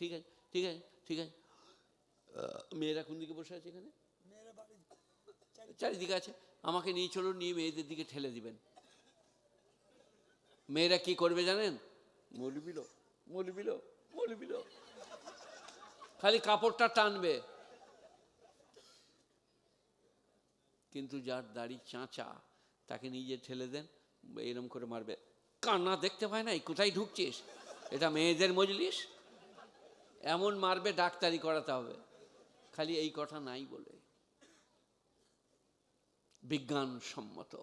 ঠিক আছে ঠিক আছে ঠিক আছে। মেয়েরা কোন দিকে বসে আছে এখানে? চারিদিকে। আছে। আমাকে নিয়ে চলুন নিয়ে মেয়েদের দিকে ঠেলে দিবেন। মেয়েরা কি করবে জানেন? মলবিল মলবিল মলবিল খালি কাপড়টা টানবে। কিন্তু যার দাড়ি চাঁচা তাকে নিজে ঠেলে দেন এরম করে মারবে। কান্না দেখতে পায় না কোথায় ঢুকছিস? এটা মেয়েদের মজলিস? এমন মারবে ডাক্তারি করাতে হবে। খালি এই কথা নাই বলে। বিজ্ঞান সম্মত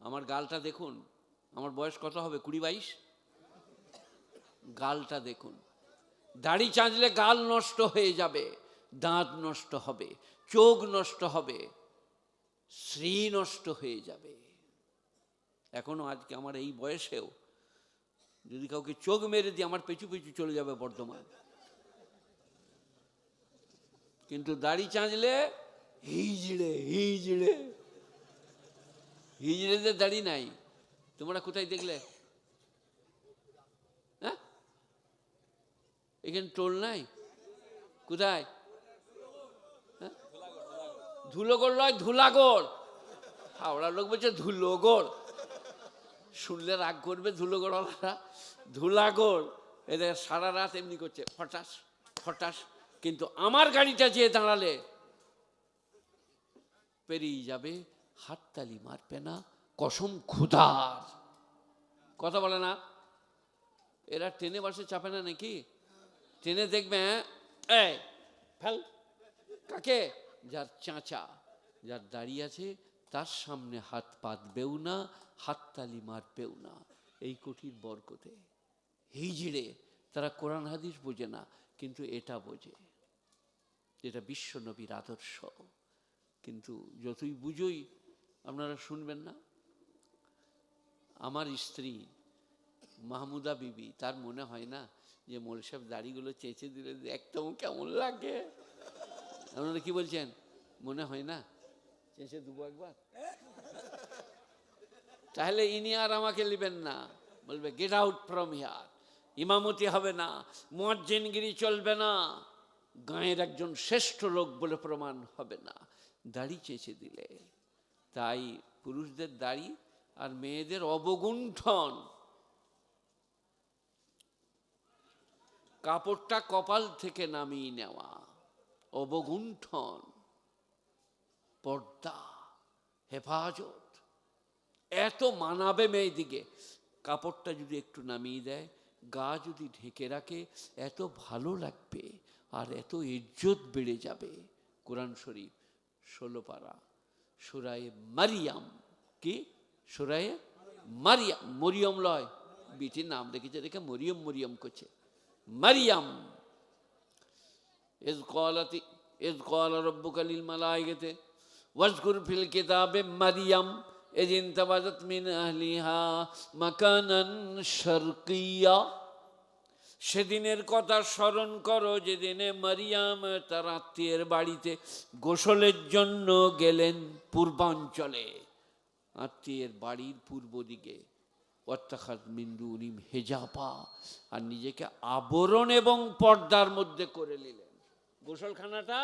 আমার গালটা দেখুন, আমার বয়স কত হবে? কুড়ি বাইশ? গালটা দেখুন। দাড়ি চাঁচলে গাল নষ্ট হয়ে যাবে, দাঁত নষ্ট হবে, চোখ নষ্ট হবে শ্রী নষ্ট হয়ে যাবে। এখনও আজকে আমার এই বয়সেও যদি কাউকে চোখ মেরে দিয়ে আমার পেছু পেছু চলে যাবে বর্ধমান। কিন্তু দাড়ি চাঁচলে হিজড়ে হিজড়ে। হিজড়েদের দাড়ি নাই। তোমরা কোথায় দেখলে? হ্যাঁ? এখানে টোল নাই? কোথায়? হ্যাঁ? ধুলোগড় নয়, ধুলাগড়। হাওড়ার লোক বলছে ধুলোগড়। শুনলে রাগ করবে ধুলোগড়ওয়ালারা ধুলাগড় এদের সারা রাত এমনি করছে, ফটাস ফটাস। কিন্তু আমার গাড়িটা যেয়ে দাঁড়ালে, পেরিয়ে যাবে হাততালি মারবে না, কসম ক্ষুধার। কথা বলে না? এরা ট্রেনে বাসে চাপে না নাকি? ট্রেনে দেখবে হ্যাঁ? ফেল। কাকে? যার চাঁচা, যার দাঁড়িয়ে আছে তার সামনে হাত পাতবেও না হাততালি মারবেও না। এই কঠিন বরকতে। হিজড়ে তারা কোরআন হাদিস বোঝে না, কিন্তু এটা বোঝে। যেটা বিশ্বনবীর আদর্শ। কিন্তু যতই বুঝোই, আপনারা শুনবেন না। আমার স্ত্রী মাহমুদা বিবি, তার মনে হয় না যে মোল সাহেব দাড়িগুলো চেঁচে দিলে একদম কেমন লাগে? আপনারা কি বলছেন? মনে হয় না? চেঁচে দেবো একবার। তাহলে ইনি আর আমাকে নেবেন না। বলবে গেট আউট ফ্রম হিয়ার ইমামতি হবে না। মুয়াজ্জিনগিরি চলবে না। গাঁয়ের একজন শ্রেষ্ঠ লোক বলে প্রমাণ হবে না। দাড়ি চেঁচে দিলে। তাই পুরুষদের দাড়ি আর মেয়েদের অবগুণ্ঠন। কাপড়টা কপাল থেকে নামিয়ে নেওয়া। অবগুণ্ঠন। পর্দা, হেফাজত। এত মানাবে মেয়েদিকে কাপড়টা যদি একটু নামিয়ে দেয়, গা যদি ঢেকে রাখে, এত ভালো লাগবে আর এত ইজ্জত বেড়ে যাবে। কোরআন শরীফ ষোলোপাড়া সুরায়ে মারিয়াম। কি? সুরায়ে মারিয়াম। মরিয়ম লয়। বিটির নাম দেখেছে দেখে মরিয়ম মরিয়ম করছে। মারিয়াম। এজ কলাতি, এজ কলা মালা হয়ে গেতে ওয়াজকুর ফিল কিতাবে মারিয়াম এদিন তাবাজত মিন আহলিহা মাকানান শরকিয়া সেদিনের কথা স্মরণ করো যেদিনে মারিয়াম তার আত্মীয়ের বাড়িতে গোসলের জন্য গেলেন পূর্বাঞ্চলে। আত্মীয়ের বাড়ির পূর্ব দিকে। অর্থাৎ মিন্দু উনিম হেজাপা আর নিজেকে আবরণ এবং পর্দার মধ্যে করে নিলেন। গোসলখানাটা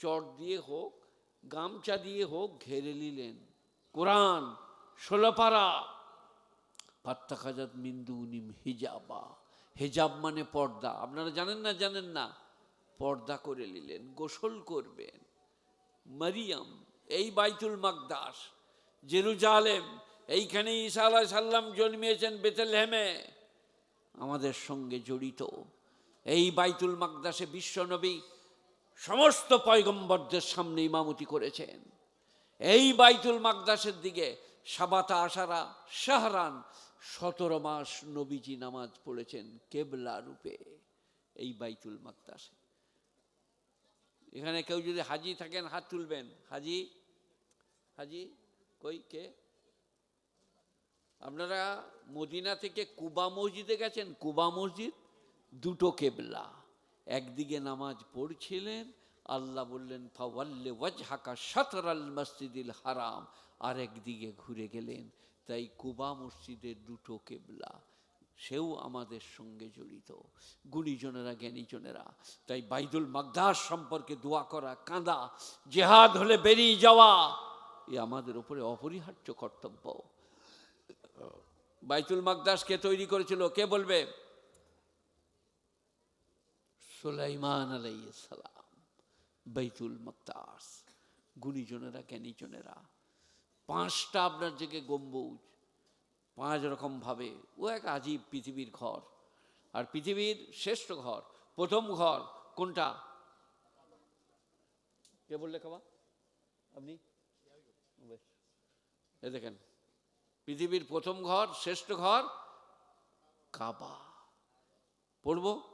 চট দিয়ে হোক গামছা দিয়ে হোক ঘেরে নিলেন। কোরআন ষোলোপাড়া পাত্তা খাজাত মিন্দু উনিম হিজাবা। হেজাব মানে পর্দা। আপনারা জানেন না জানেন না? পর্দা করে নিলেন, গোসল করবেন। মারিয়াম, এই বাইতুল মাকদাস, জেরুজালেম এইখানে ঈসা আলাহ সাল্লাম জন্মিয়েছেন বেতেলহেমে। আমাদের সঙ্গে জড়িত। এই বাইতুল মাকদাসে বিশ্বনবী সমস্ত পয়গম্বরদের সামনে ইমামতি করেছেন। এই বাইতুল মাকদাসের দিকে সাবাতা আশারা, শাহরান, সতেরো মাস নবীজি নামাজ পড়েছেন কেবলা রূপে এই বাইতুল মাকদাসে। এখানে কেউ যদি হাজি থাকেন, হাত তুলবেন। হাজি? হাজি? কই? কে? আপনারা মদিনা থেকে কুবা মসজিদে গেছেন? কুবা মসজিদ? দুটো কেবলা। একদিকে নামাজ পড়ছিলেন, আল্লাহ বললেন, ফাওয়াল্লে ওয়াজহাকা শাতর আল মসজিদিল হারাম। আর একদিকে ঘুরে গেলেন, তাই কুবা মসজিদের দুটো কেবলা, সেও আমাদের সঙ্গে জড়িত। গুণীজনেরা, জ্ঞানীজনেরা, তাই বাইদুল মাগদাস সম্পর্কে দোয়া করা, কাঁদা, জেহাদ হলে বেরিয়ে যাওয়া। এ আমাদের উপরে অপরিহার্য কর্তব্য। বাইতুল মাগদাসকে তৈরি করেছিল, কে বলবে? সুলাইমান আলাইসালাম বাইতুল মাকদাস গুণীজনেরা, জ্ঞানীজনেরা, পাঁচটা আপনার জেগে গম্বুজ, পাঁচ রকম ভাবে ও এক আজীব পৃথিবীর ঘর। আর পৃথিবীর শ্রেষ্ঠ ঘর, প্রথম ঘর কোনটা? কে বললে কাবা আপনি। এই দেখেন, পৃথিবীর প্রথম ঘর, শ্রেষ্ঠ ঘর কাবা। পড়ব?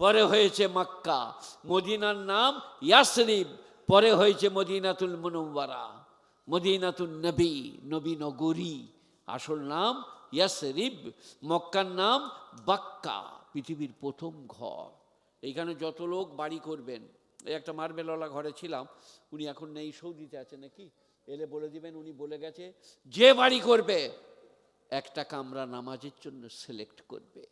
পরে হয়েছে মক্কা। মদিনার নাম ইয়াসরিব, পরে হয়েছে মদিনাতুল মুনওয়ারা মদিনাতুল নবী নবী নগরী। আসল নাম ইয়াসরিব, মক্কার নাম বাক্কা, পৃথিবীর প্রথম ঘর। এইখানে যত লোক বাড়ি করবেন, এই একটা মার্বেলওয়ালা ঘরে ছিলাম, উনি এখন নেই, সৌদিতে আছে নাকি? এলে বলে দিবেন, উনি বলে গেছে, যে বাড়ি করবে, একটা কামরা নামাজের জন্য সিলেক্ট করবে।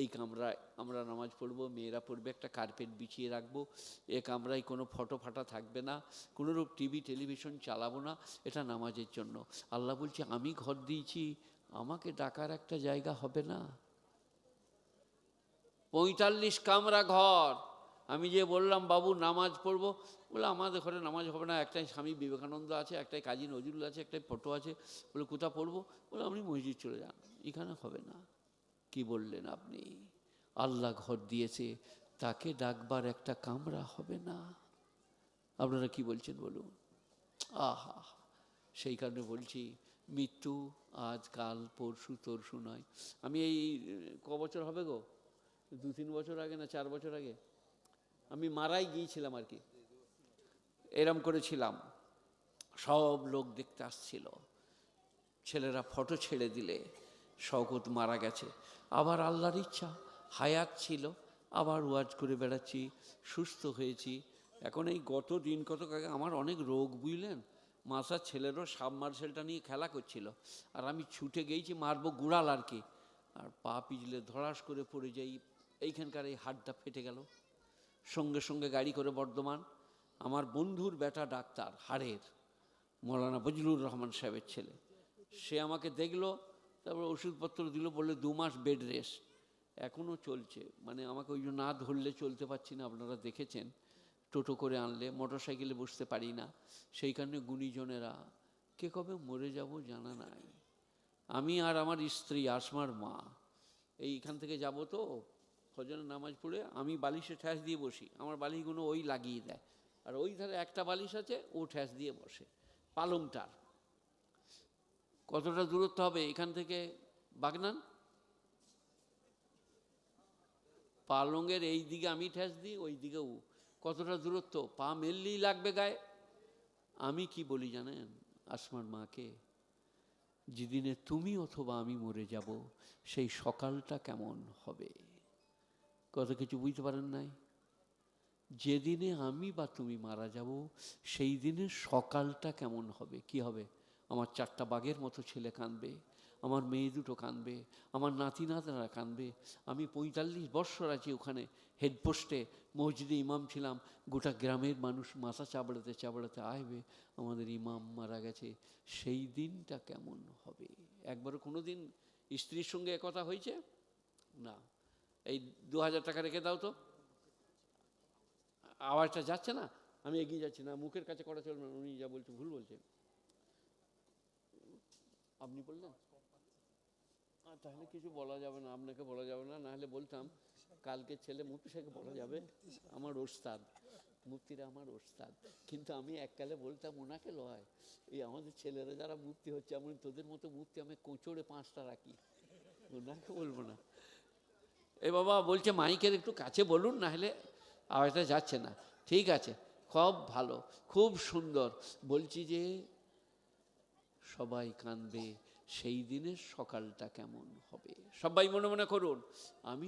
এই কামরায় আমরা নামাজ পড়ব, মেয়েরা পড়বে, একটা কার্পেট বিছিয়ে রাখব, এ কামরায় কোনো ফটো ফাটা থাকবে না, কোনো রূপ টিভি টেলিভিশন চালাবো না, এটা নামাজের জন্য। আল্লাহ বলছে, আমি ঘর দিয়েছি, আমাকে ডাকার একটা জায়গা হবে না? পঁয়তাল্লিশ কামরা ঘর। আমি যে বললাম, বাবু, নামাজ পড়ব। বলে, আমাদের ঘরে নামাজ হবে না। একটাই স্বামী বিবেকানন্দ আছে, একটাই কাজী নজরুল আছে, একটাই ফটো আছে। বলে, কোথা পড়ব? বলে, আপনি মসজিদ চলে যান, এখানে হবে না। কি বললেন আপনি? আল্লাহ ঘর দিয়েছে, তাকে ডাকবার একটা কামরা হবে না। আপনারা কি বলছেন বলুন? আহা, সেই কারণে বলছি, মৃত্যু আজ, কাল, পরশু, তরশু নয়। আমি এই ক বছর হবে গো? দু তিন বছর আগে না চার বছর আগে? আমি মারাই গিয়েছিলাম আর কি। এরম করেছিলাম সব লোক দেখতে আসছিল। ছেলেরা ফটো ছেড়ে দিলে। শওকত মারা গেছে। আবার আল্লাহর ইচ্ছা, হায়াত ছিল। আবার ওয়াজ করে বেড়াচ্ছি, সুস্থ হয়েছি। এখন এই গত দিন কত আগে আমার অনেক রোগ, বুঝলেন? মাসার ছেলেরও সাবমার্সেলটা নিয়ে খেলা করছিল। আর আমি ছুটে গেছি মারবো গুড়াল আর কি। আর পা পিজলে ধড়াস করে পড়ে যাই, এইখানকার এই হাড়টা ফেটে গেল। সঙ্গে সঙ্গে গাড়ি করে বর্ধমান। আমার বন্ধুর বেটা ডাক্তার, হাড়ের, মৌলানা বজলুর রহমান সাহেবের ছেলে। সে আমাকে দেখল তারপর ওষুধপত্র দিল, বললে দু মাস বেড রেস্ট এখনও চলছে। মানে আমাকে ওই জন্য না ধরলে চলতে পারছি না, আপনারা দেখেছেন। টোটো করে আনলে মোটর সাইকেলে বসতে পারি না। সেই কারণে গুণীজনেরা, কে কবে মরে যাব জানা নাই। আমি আর আমার স্ত্রী, আসমার মা, এইখান থেকে যাব তো ফজরের নামাজ পড়ে, আমি বালিশে ঠ্যাস দিয়ে বসি। আমার বালিশগুলো ওই লাগিয়ে দেয়। আর ওই ধারে একটা বালিশ আছে, ও ঠ্যাস দিয়ে বসে। পালংটার। কতটা দূরত্ব হবে এখান থেকে বাগনান? পালংয়ের এই দিকে আমি ঠেস দিই, ওই দিকেও কতটা দূরত্ব? পা মেললেই লাগবে গায়ে। আমি কি বলি জানেন আসমার মাকে? যেদিনে তুমি অথবা আমি মরে যাব, সেই সকালটা কেমন হবে? কত কিছু বুঝতে পারেন নাই? যেদিনে আমি বা তুমি মারা যাব, সেই দিনের সকালটা কেমন হবে? কি হবে? আমার চারটা বাঘের মতো ছেলে কাঁদবে, আমার মেয়ে দুটো কাঁদবে, আমার নাতি নাতনারা কাঁদবে। আমি পঁয়তাল্লিশ বৎসর আছি ওখানে হেডপোস্টে মসজিদে ইমাম ছিলাম, গোটা গ্রামের মানুষ মাথা চাবড়াতে চাবড়াতে আসবে আমাদের ইমাম মারা গেছে। সেই দিনটা কেমন হবে? একবারও কোনো দিন স্ত্রীর সঙ্গে একথা হয়েছে? না। এই দু হাজার টাকা রেখে দাও তো। আওয়াজটা যাচ্ছে না? আমি এগিয়ে যাচ্ছি না। মুখের কাছে করা চলবে উনি যা বলছে, ভুল বলছে। আপনি বললেন? তাহলে কিছু বলা যাবে না, আপনাকে বলা যাবে না, নাহলে বলতাম, কালকে ছেলে মুফতি সাহেবকে বলা যাবে, আমার ওস্তাদ মুক্তিরা আমার ওস্তাদ। কিন্তু আমি এককালে বলতাম, ওনাকে লয়, এই আমাদের ছেলেরা যারা মুক্তি হচ্ছে, আমি তোদের মতো মুক্তি আমি কোঁচড়ে পাঁচটা রাখি। ওনাকে বলব না। এ বাবা, বলছে, মাইকের একটু কাছে বলুন না হলে আওয়াজটা যাচ্ছে না। ঠিক আছে, খুব ভালো, খুব সুন্দর। বলছি যে সবাই কাঁদবে সেই দিনের সকালটা কেমন হবে? সবাই মনে মনে করুন আমি